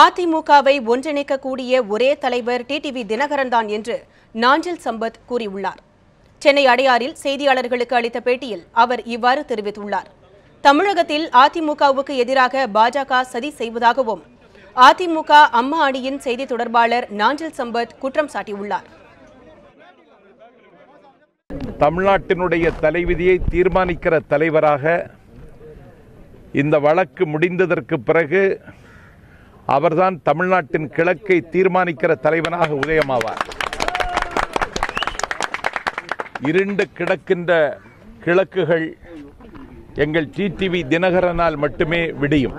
அதிமுகவை ஒன்றிணைக்கக்கூடிய ஒரே தலைவர் டிடிவி தினகரன் தான் என்று நாஞ்சில் சம்பத் கூறியுள்ளார். சென்னை அடையாறில் செய்தியாளர்களுக்கு அளித்த பேட்டியில் அவர் இவ்வாறு தெரிவித்துள்ளார். தமிழகத்தில் அதிமுகவுக்கு எதிராக பாஜக சதி செய்வதாகவும் அதிமுக அம்மா அணியின் செய்தி தொடர்பாளர் நாஞ்சில் சம்பத் குற்றம் சாட்டியுள்ளார். தமிழ்நாட்டினுடைய தலைவிதியை தீர்மானிக்கிற தலைவராக இந்த வழக்கு முடிந்ததற்கு பிறகு அவர்தான் தமிழ்நாட்டின் கிழக்கை தீர்மானிக்கிற தலைவனாக உதயமாவார். இருண்டு கிடக்கின்ற கிழக்குகள் எங்கள் டிடிவி தினகரனால் மட்டுமே விடியும்.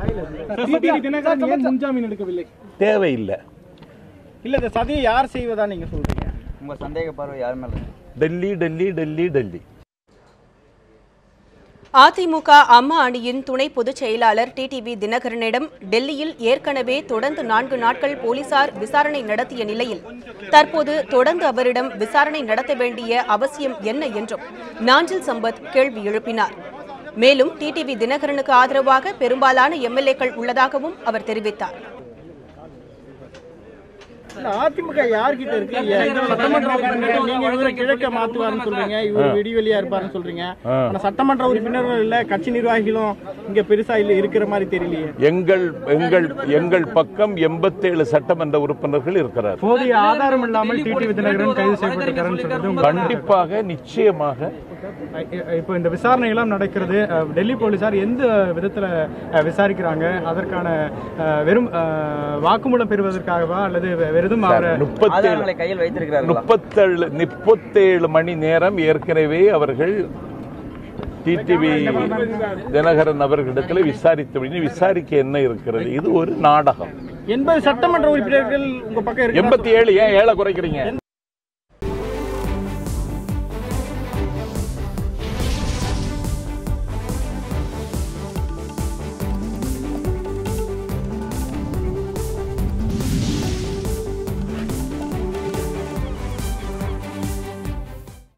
தேவையில்லை. இல்ல இந்த சதியை யார் செய்வதா நீங்க சொல்றீங்க? உங்க சந்தேக பார்வை யார் மேல இருக்கு? டெல்லி டெல்லி டெல்லி டெல்லி. அதிமுக அம்மா அணியின் துணை பொதுச் செயலாளர் டிடிவி தினகரனிடம் டெல்லியில் ஏற்கனவே தொடர்ந்து நான்கு நாட்கள் போலீசார் விசாரணை நடத்திய நிலையில் தற்போது தொடர்ந்து அவரிடம் விசாரணை நடத்த வேண்டிய அவசியம் என்ன என்றும் நாஞ்சில் சம்பத் கேள்வி எழுப்பினார். மேலும் டிடிவி தினகரனுக்கு ஆதரவாக பெரும்பாலான எம்எல்ஏக்கள் உள்ளதாகவும் அவர் தெரிவித்தார். அதிமுக யார்கிட்ட இருக்கு? சட்டமன்ற உறுப்பினர்கள் நீங்க இவரை கிழக்க மாத்துவாருன்னு சொல்றீங்க இவர் விடிவெளியா இருப்பாருன்னு சொல்றீங்க. ஆனா சட்டமன்ற உறுப்பினர்கள் இல்ல கட்சி நிர்வாகிகளும் இங்க பெருசா இல்ல இருக்கிற மாதிரி தெரியலையே. எங்கள் எங்கள் எங்கள் பக்கம் எண்பத்தேழு சட்டமன்ற உறுப்பினர்கள் இருக்கிறார். போதிய ஆதாரம் இல்லாமல் டிடிவி தினகரன் கைது செய்யப்பட்டிருக்காருன்னு கண்டிப்பாக நிச்சயமாக. இப்போ இந்த விசாரணை எல்லாம் நடக்கிறது டெல்லி போலீசார் எந்த விதத்துல விசாரிக்கிறாங்க? அதற்கான வெறும் வாக்குமூலம் பெறுவதற்காகவா அல்லது வெ- வெறும் அவரை முப்பத்தேழு ஆதாரங்களை கையில் வைத்திருக்கிறார்களா? முப்பத்தேழு முப்பத்தேழு மணி நேரம் ஏற்கனவே அவர்கள் டிடிவி தினகரன் அவர்களிடத்தில் விசாரித்து விசாரிக்க என்ன இருக்கிறது? இது ஒரு நாடகம். எண்பது சட்டமன்ற உறுப்பினர்கள் உங்க பக்கம் இருக்கு எண்பத்தி ஏழு ஏன் ஏழை குறைக்கிறீங்க?